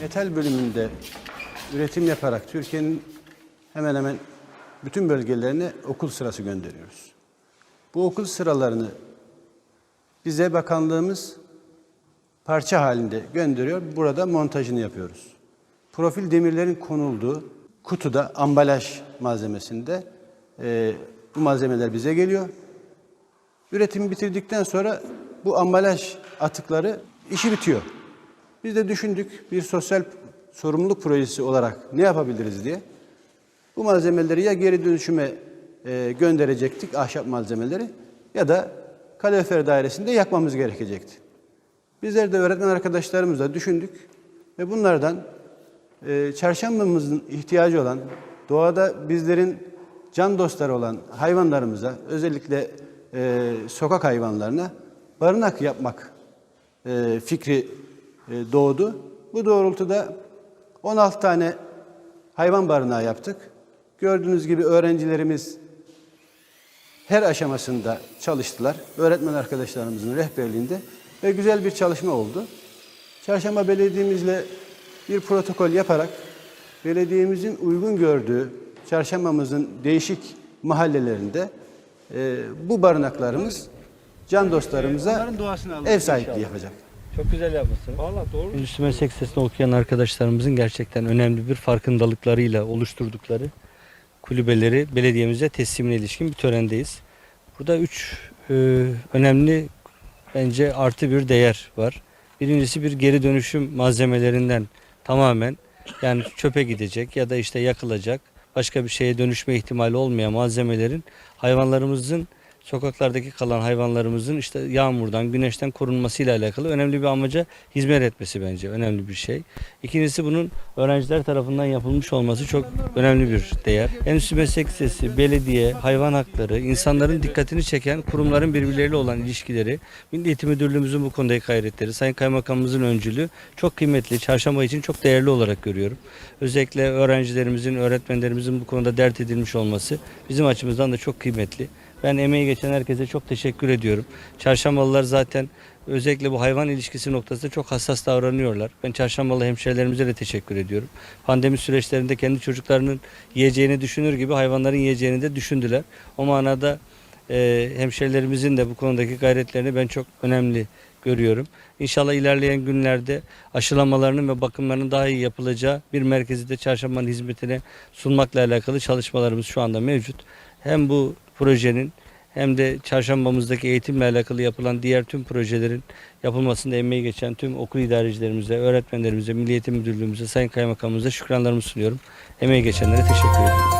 metal bölümünde üretim yaparak Türkiye'nin hemen hemen bütün bölgelerine okul sırası gönderiyoruz. Bu okul sıralarını bize bakanlığımız parça halinde gönderiyor. Burada montajını yapıyoruz. Profil demirlerin konulduğu kutuda ambalaj malzemesinde e, bu malzemeler bize geliyor. Üretimi bitirdikten sonra bu ambalaj atıkları işi bitiyor. Biz de düşündük bir sosyal sorumluluk projesi olarak ne yapabiliriz diye. Bu malzemeleri ya geri dönüşüme e, gönderecektik ahşap malzemeleri ya da kalorifer dairesinde yakmamız gerekecekti. Bizler de öğretmen arkadaşlarımızla düşündük ve bunlardan e, çarşambamızın ihtiyacı olan, doğada bizlerin can dostları olan hayvanlarımıza, özellikle e, sokak hayvanlarına barınak yapmak e, fikri doğdu. Bu doğrultuda 16 tane hayvan barınağı yaptık. Gördüğünüz gibi öğrencilerimiz her aşamasında çalıştılar. Öğretmen arkadaşlarımızın rehberliğinde ve güzel bir çalışma oldu. Çarşamba Belediye'mizle bir protokol yaparak belediyemizin uygun gördüğü çarşambamızın değişik mahallelerinde e, bu barınaklarımız can dostlarımıza ev sahipliği yapacak. Çok güzel yapmışsınız. Valla doğru. Endüstri Meslek Lisesi'nde okuyan arkadaşlarımızın gerçekten önemli bir farkındalıklarıyla oluşturdukları kulübeleri belediyemize teslimine ilişkin bir törendeyiz. Burada üç e, önemli bence artı bir değer var. Birincisi bir geri dönüşüm malzemelerinden tamamen yani çöpe gidecek ya da işte yakılacak başka bir şeye dönüşme ihtimali olmayan malzemelerin hayvanlarımızın sokaklardaki kalan hayvanlarımızın işte yağmurdan, güneşten korunmasıyla alakalı önemli bir amaca hizmet etmesi bence önemli bir şey. İkincisi bunun öğrenciler tarafından yapılmış olması çok önemli bir değer. Endüstri Meslek Lisesi, belediye, hayvan hakları, insanların dikkatini çeken kurumların birbirleriyle olan ilişkileri, Milli Eğitim Müdürlüğümüzün bu konudaki gayretleri, Sayın Kaymakamımızın öncülüğü çok kıymetli, çarşamba için çok değerli olarak görüyorum. Özellikle öğrencilerimizin, öğretmenlerimizin bu konuda dert edilmiş olması bizim açımızdan da çok kıymetli. Ben emeği geçen herkese çok teşekkür ediyorum. Çarşambalılar zaten özellikle bu hayvan ilişkisi noktasında çok hassas davranıyorlar. Ben çarşambalı hemşehrilerimize de teşekkür ediyorum. Pandemi süreçlerinde kendi çocuklarının yiyeceğini düşünür gibi hayvanların yiyeceğini de düşündüler. O manada e, hemşehrilerimizin de bu konudaki gayretlerini ben çok önemli görüyorum. İnşallah ilerleyen günlerde aşılamalarının ve bakımlarının daha iyi yapılacağı bir merkezi de çarşambanın hizmetine sunmakla alakalı çalışmalarımız şu anda mevcut. Hem bu projenin hem de çarşambamızdaki eğitimle alakalı yapılan diğer tüm projelerin yapılmasında emeği geçen tüm okul idarecilerimize, öğretmenlerimize, Milli Eğitim Müdürlüğümüze, Sayın Kaymakamımıza şükranlarımı sunuyorum. Emeği geçenlere teşekkür ediyorum.